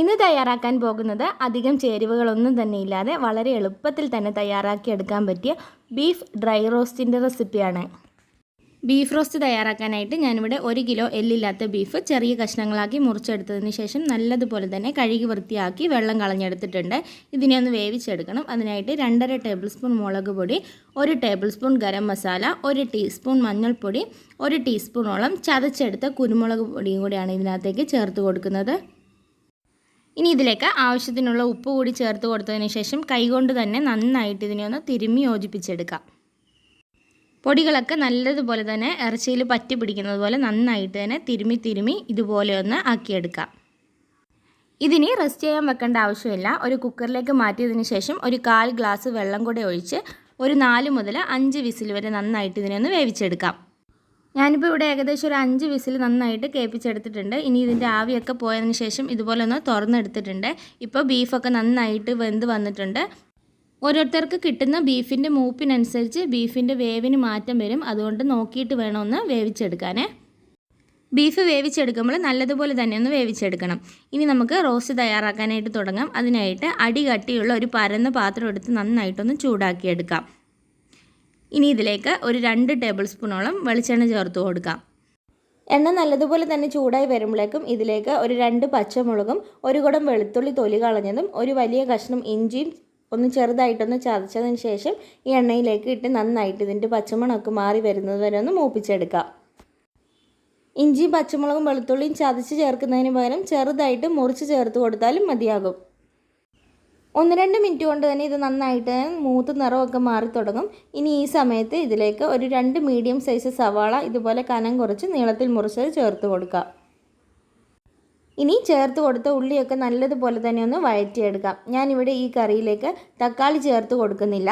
ഇന്ന് തയ്യാറാക്കാൻ പോകുന്നത് അധികം ചേരുവകളൊന്നും തന്നെ ഇല്ലാതെ വളരെ എളുപ്പത്തിൽ തന്നെ തയ്യാറാക്കി എടുക്കാൻ പറ്റിയ ബീഫ് ഡ്രൈ റോസ്റ്റിന്റെ റെസിപ്പിയാണ്. ബീഫ് റോസ്റ്റ് തയ്യാറാക്കാനായിട്ട് ഞാനിവിടെ ഒരു കിലോ എല്ലില്ലാത്ത ബീഫ് ചെറിയ കഷ്ണങ്ങളാക്കി മുറിച്ചെടുത്തതിന് ശേഷം നല്ലതുപോലെ തന്നെ കഴുകി വൃത്തിയാക്കി വെള്ളം കളഞ്ഞെടുത്തിട്ടുണ്ട്. ഇതിനെ ഒന്ന് വേവിച്ചെടുക്കണം. അതിനായിട്ട് രണ്ടര ടേബിൾ സ്പൂൺ മുളക് പൊടി ഒരു ടേബിൾ സ്പൂൺ ഗരം മസാല ഒരു ടീസ്പൂൺ മഞ്ഞൾപ്പൊടി ഒരു ടീസ്പൂണോളം ചതച്ചെടുത്ത കുരുമുളക് പൊടിയും കൂടിയാണ് ഇതിനകത്തേക്ക് ചേർത്ത് കൊടുക്കുന്നത്. ഇനി ഇതിലേക്ക് ആവശ്യത്തിനുള്ള ഉപ്പ് കൂടി ചേർത്ത് കൊടുത്തതിന് ശേഷം കൈകൊണ്ട് തന്നെ നന്നായിട്ട് ഇതിനെ ഒന്ന് തിരുമ്മി യോജിപ്പിച്ചെടുക്കാം. പൊടികളൊക്കെ നല്ലതുപോലെ തന്നെ ഇറച്ചിയിൽ പറ്റി പിടിക്കുന്നത് പോലെ നന്നായിട്ട് തന്നെ തിരുമ്മി തിരുമ്മി ഇതുപോലെ ഒന്ന് ആക്കിയെടുക്കാം. ഇതിനി റെസ്റ്റ് ചെയ്യാൻ വെക്കേണ്ട ആവശ്യമില്ല. ഒരു കുക്കറിലേക്ക് മാറ്റിയതിന് ശേഷം ഒരു കാൽ ഗ്ലാസ് വെള്ളം കൂടെ ഒഴിച്ച് ഒരു നാല് മുതൽ അഞ്ച് വിസിൽ വരെ നന്നായിട്ട് ഇതിനെ ഒന്ന് വേവിച്ചെടുക്കാം. ഞാനിപ്പോൾ ഇവിടെ ഏകദേശം ഒരു അഞ്ച് വിസിൽ നന്നായിട്ട് കേൾപ്പിച്ചെടുത്തിട്ടുണ്ട്. ഇനി ഇതിന്റെ ആവിയൊക്കെ പോയതിന് ശേഷം ഇതുപോലെ ഒന്ന് തുറന്നെടുത്തിട്ടുണ്ട്. ഇപ്പോൾ ബീഫൊക്കെ നന്നായിട്ട് വെന്ത് വന്നിട്ടുണ്ട്. ഓരോരുത്തർക്ക് കിട്ടുന്ന ബീഫിന്റെ മൂപ്പിനനുസരിച്ച് ബീഫിന്റെ വേവിന് മാറ്റം വരും. അതുകൊണ്ട് നോക്കിയിട്ട് വേണം ഒന്ന് വേവിച്ചെടുക്കാനേ. ബീഫ് വേവിച്ചെടുക്കുമ്പോൾ നല്ലതുപോലെ തന്നെ ഒന്ന് വേവിച്ചെടുക്കണം. ഇനി നമുക്ക് റോസ്റ്റ് തയ്യാറാക്കാനായിട്ട് തുടങ്ങാം. അതിനായിട്ട് അടി കട്ടിയുള്ള ഒരു പരന്ന പാത്രം എടുത്ത് നന്നായിട്ടൊന്ന് ചൂടാക്കിയെടുക്കാം. ഇനി ഇതിലേക്ക് ഒരു രണ്ട് ടേബിൾ സ്പൂണോളം വെളിച്ചെണ്ണ ചേർത്ത് കൊടുക്കാം. എണ്ണ നല്ലതുപോലെ തന്നെ ചൂടായി വരുമ്പോഴേക്കും ഇതിലേക്ക് ഒരു രണ്ട് പച്ചമുളകും ഒരു കുടം വെളുത്തുള്ളി തൊലി കളഞ്ഞതും ഒരു വലിയ കഷ്ണം ഇഞ്ചിയും ഒന്ന് ചെറുതായിട്ടൊന്ന് ചതച്ചതിന് ശേഷം ഈ എണ്ണയിലേക്ക് ഇട്ട് നന്നായിട്ട് ഇതിന്റെ പച്ചമുളകൊക്കെ മാറി വരുന്നത് വരെ ഒന്ന് മൂപ്പിച്ചെടുക്കാം. ഇഞ്ചിയും പച്ചമുളകും വെളുത്തുള്ളിയും ചതച്ച് ചേർക്കുന്നതിന് പകരം ചെറുതായിട്ട് മുറിച്ച് ചേർത്ത് കൊടുത്താലും മതിയാകും. ഒന്ന് രണ്ട് മിനിറ്റ് കൊണ്ട് തന്നെ ഇത് നന്നായിട്ട് മൂത്ത് നിറമൊക്കെ മാറി തുടങ്ങും. ഇനി ഈ സമയത്ത് ഇതിലേക്ക് ഒരു രണ്ട് മീഡിയം സൈസ് സവാള ഇതുപോലെ കനം കുറച്ച് നീളത്തിൽ മുറിച്ചത് ചേർത്ത് കൊടുക്കാം. ഇനി ചേർത്ത് കൊടുത്ത ഉള്ളിയൊക്കെ നല്ലതുപോലെ തന്നെ ഒന്ന് വഴറ്റിയെടുക്കാം. ഞാനിവിടെ ഈ കറിയിലേക്ക് തക്കാളി ചേർത്ത് കൊടുക്കുന്നില്ല.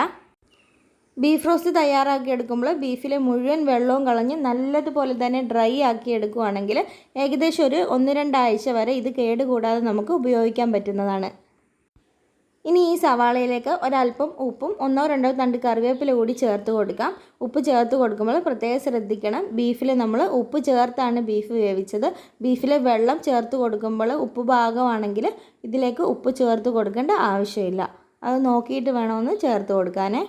ബീഫ് റോസ്റ്റ് തയ്യാറാക്കി എടുക്കുമ്പോൾ ബീഫിലെ മുഴുവൻ വെള്ളവും കളഞ്ഞ് നല്ലതുപോലെ തന്നെ ഡ്രൈ ആക്കി എടുക്കുകയാണെങ്കിൽ ഏകദേശം ഒരു ഒന്ന് രണ്ടാഴ്ച വരെ ഇത് കേടുകൂടാതെ നമുക്ക് ഉപയോഗിക്കാൻ പറ്റുന്നതാണ്. ഇനി ഈ സവാളയിലേക്ക് ഒരല്പം ഉപ്പും ഒന്നോ രണ്ടോ തണ്ട് കറിവേപ്പില കൂടി ചേർത്ത് കൊടുക്കാം. ഉപ്പ് ചേർത്ത് കൊടുക്കുമ്പോൾ പ്രത്യേകം ശ്രദ്ധിക്കണം. ബീഫിൽ നമ്മൾ ഉപ്പ് ചേർത്താണ് ബീഫ് വേവിച്ചത്. ബീഫിലെ വെള്ളം ചേർത്ത് കൊടുക്കുമ്പോൾ ഉപ്പ് ഭാഗമാണെങ്കിൽ ഇതിലേക്ക് ഉപ്പ് ചേർത്ത് കൊടുക്കേണ്ട ആവശ്യമില്ല. അത് നോക്കിയിട്ട് വേണമെന്ന് ചേർത്ത് കൊടുക്കാനേ.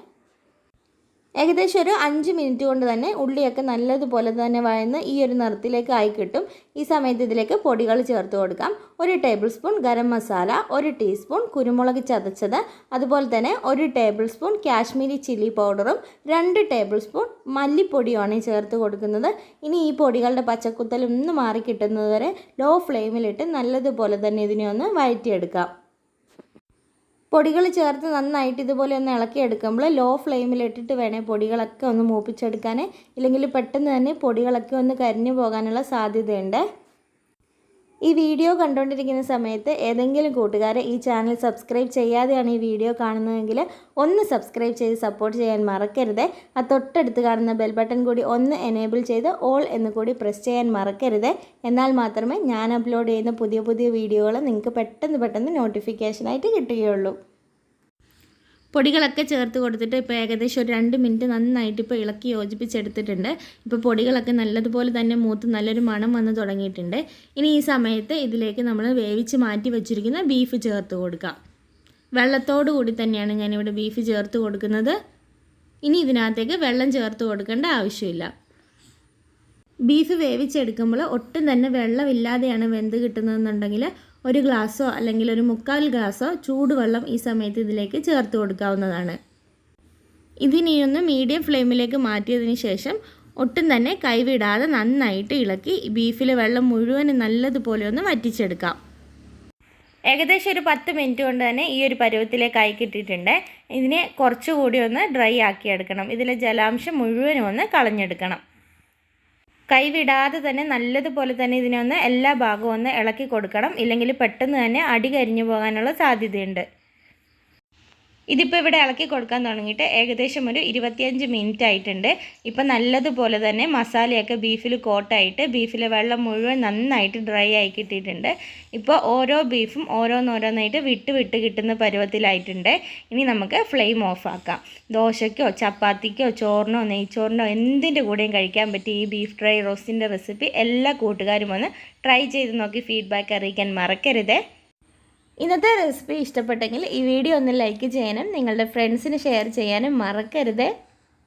ഏകദേശം ഒരു അഞ്ച് മിനിറ്റ് കൊണ്ട് തന്നെ ഉള്ളിയൊക്കെ നല്ലതുപോലെ തന്നെ വഴന്ന് ഈ ഒരു നിറത്തിലേക്ക് ആയി കിട്ടും. ഈ സമയത്ത് ഇതിലേക്ക് പൊടികൾ ചേർത്ത് കൊടുക്കാം. ഒരു ടേബിൾ സ്പൂൺ ഗരം മസാല ഒരു ടീസ്പൂൺ കുരുമുളക് ചതച്ചത് അതുപോലെ തന്നെ ഒരു ടേബിൾ സ്പൂൺ കാശ്മീരി ചില്ലി പൗഡറും രണ്ട് ടേബിൾ സ്പൂൺ മല്ലിപ്പൊടിയുമാണ് ചേർത്ത് കൊടുക്കുന്നത്. ഇനി ഈ പൊടികളുടെ പച്ചക്കുത്തൽ ഒന്ന് മാറി കിട്ടുന്നതുവരെ ലോ ഫ്ലെയിമിലിട്ട് നല്ലതുപോലെ തന്നെ ഇതിനെ ഒന്ന് വഴറ്റിയെടുക്കാം. പൊടികൾ ചേർത്ത് നന്നായിട്ട് ഇതുപോലെ ഒന്ന് ഇളക്കി എടുക്കുമ്പോൾ ലോ ഫ്ലെയിമിലിട്ടിട്ട് വേണേൽ പൊടികളൊക്കെ ഒന്ന് മൂപ്പിച്ചെടുക്കാൻ ഇല്ലെങ്കിൽ പെട്ടെന്ന് തന്നെ പൊടികളൊക്കെ ഒന്ന് കരിഞ്ഞു പോകാനുള്ള സാധ്യതയുണ്ട്. ഈ വീഡിയോ കണ്ടുകൊണ്ടിരിക്കുന്ന സമയത്ത് ഏതെങ്കിലും കൂട്ടുകാരെ ഈ ചാനൽ സബ്സ്ക്രൈബ് ചെയ്യാതെയാണ് ഈ വീഡിയോ കാണുന്നതെങ്കിൽ ഒന്ന് സബ്സ്ക്രൈബ് ചെയ്ത് സപ്പോർട്ട് ചെയ്യാൻ മറക്കരുത്. ആ തൊട്ടടുത്ത് കാണുന്ന ബെൽ ബട്ടൺ കൂടി ഒന്ന് എനേബിൾ ചെയ്ത് ഓൾ എന്ന് കൂടി പ്രസ് ചെയ്യാൻ മറക്കരുത്. എന്നാൽ മാത്രമേ ഞാൻ അപ്ലോഡ് ചെയ്യുന്ന പുതിയ പുതിയ വീഡിയോകൾ നിങ്ങൾക്ക് പെട്ടെന്ന് പെട്ടെന്ന് നോട്ടിഫിക്കേഷനായിട്ട് കിട്ടുകയുള്ളൂ. പൊടികളൊക്കെ ചേർത്ത് കൊടുത്തിട്ട് ഇപ്പോൾ ഏകദേശം ഒരു രണ്ട് മിനിറ്റ് നന്നായിട്ട് ഇപ്പോൾ ഇളക്കി യോജിപ്പിച്ചെടുത്തിട്ടുണ്ട്. ഇപ്പോൾ പൊടികളൊക്കെ നല്ലതുപോലെ തന്നെ മൂത്ത് നല്ലൊരു മണം വന്ന് തുടങ്ങിയിട്ടുണ്ട്. ഇനി ഈ സമയത്ത് ഇതിലേക്ക് നമ്മൾ വേവിച്ച് മാറ്റി വെച്ചിരിക്കുന്ന ബീഫ് ചേർത്ത് കൊടുക്കാം. വെള്ളത്തോടു കൂടി തന്നെയാണ് ഞാനിവിടെ ബീഫ് ചേർത്ത് കൊടുക്കുന്നത്. ഇനി ഇതിനകത്തേക്ക് വെള്ളം ചേർത്ത് കൊടുക്കേണ്ട ആവശ്യമില്ല. ബീഫ് വേവിച്ചെടുക്കുമ്പോൾ ഒട്ടും തന്നെ വെള്ളമില്ലാതെയാണ് വെന്ത് കിട്ടുന്നതെന്നുണ്ടെങ്കിൽ ഒരു ഗ്ലാസ്സോ അല്ലെങ്കിൽ ഒരു മുക്കാൽ ഗ്ലാസ്സോ ചൂടുവെള്ളം ഈ സമയത്ത് ഇതിലേക്ക് ചേർത്ത് കൊടുക്കാവുന്നതാണ്. ഇതിനെയൊന്ന് മീഡിയം ഫ്ലെയിമിലേക്ക് മാറ്റിയതിന് ശേഷം ഒട്ടും തന്നെ കൈവിടാതെ നന്നായിട്ട് ഇളക്കി ബീഫിലെ വെള്ളം മുഴുവനും നല്ലതുപോലെ ഒന്ന് വറ്റിച്ചെടുക്കാം. ഏകദേശം ഒരു പത്ത് മിനിറ്റ് കൊണ്ട് തന്നെ ഈ ഒരു പരുവത്തിലേക്ക് കിട്ടിയിട്ടുണ്ട്. ഇതിനെ കുറച്ചുകൂടി ഒന്ന് ഡ്രൈ ആക്കിയെടുക്കണം. ഇതിലെ ജലാംശം മുഴുവനും ഒന്ന് കളഞ്ഞെടുക്കണം. കൈവിടാതെ തന്നെ നല്ലതുപോലെ തന്നെ ഇതിനെ ഒന്ന് എല്ലാ ഭാഗവും ഒന്ന് ഇളക്കി കൊടുക്കണം. ഇല്ലെങ്കിൽ പെട്ടെന്ന് തന്നെ അടി കരിഞ്ഞു പോകാനുള്ള സാധ്യതയുണ്ട്. ഇതിപ്പോൾ ഇവിടെ ഇളക്കി കൊടുക്കാൻ തുടങ്ങിയിട്ട് ഏകദേശം ഒരു ഇരുപത്തിയഞ്ച് മിനിറ്റ് ആയിട്ടുണ്ട്. ഇപ്പം നല്ലതുപോലെ തന്നെ മസാലയൊക്കെ ബീഫിൽ കോട്ടായിട്ട് ബീഫിലെ വെള്ളം മുഴുവൻ നന്നായിട്ട് ഡ്രൈ ആയി കിട്ടിയിട്ടുണ്ട്. ഇപ്പോൾ ഓരോ ബീഫും ഓരോന്നോരോന്നായിട്ട് വിട്ട് വിട്ട് കിട്ടുന്ന പരുവത്തിലായിട്ടുണ്ട്. ഇനി നമുക്ക് ഫ്ലെയിം ഓഫ് ആക്കാം. ദോശയ്ക്കോ ചപ്പാത്തിക്കോ ചോറിനോ നെയ്ച്ചോറിനോ എന്തിന്റെ കൂടെയും കഴിക്കാൻ പറ്റിയ ഈ ബീഫ് ഡ്രൈ റോസ്റ്റിന്റെ റെസിപ്പി എല്ലാ കൂട്ടുകാരും ഒന്ന് ട്രൈ ചെയ്ത് നോക്കി ഫീഡ്ബാക്ക് അറിയിക്കാൻ മറക്കരുത്. ഇന്നത്തെ റെസിപ്പി ഇഷ്ടപ്പെട്ടെങ്കിൽ ഈ വീഡിയോ ഒന്ന് ലൈക്ക് ചെയ്യാനും നിങ്ങളുടെ ഫ്രണ്ട്സിന് ഷെയർ ചെയ്യാനും മറക്കരുത്.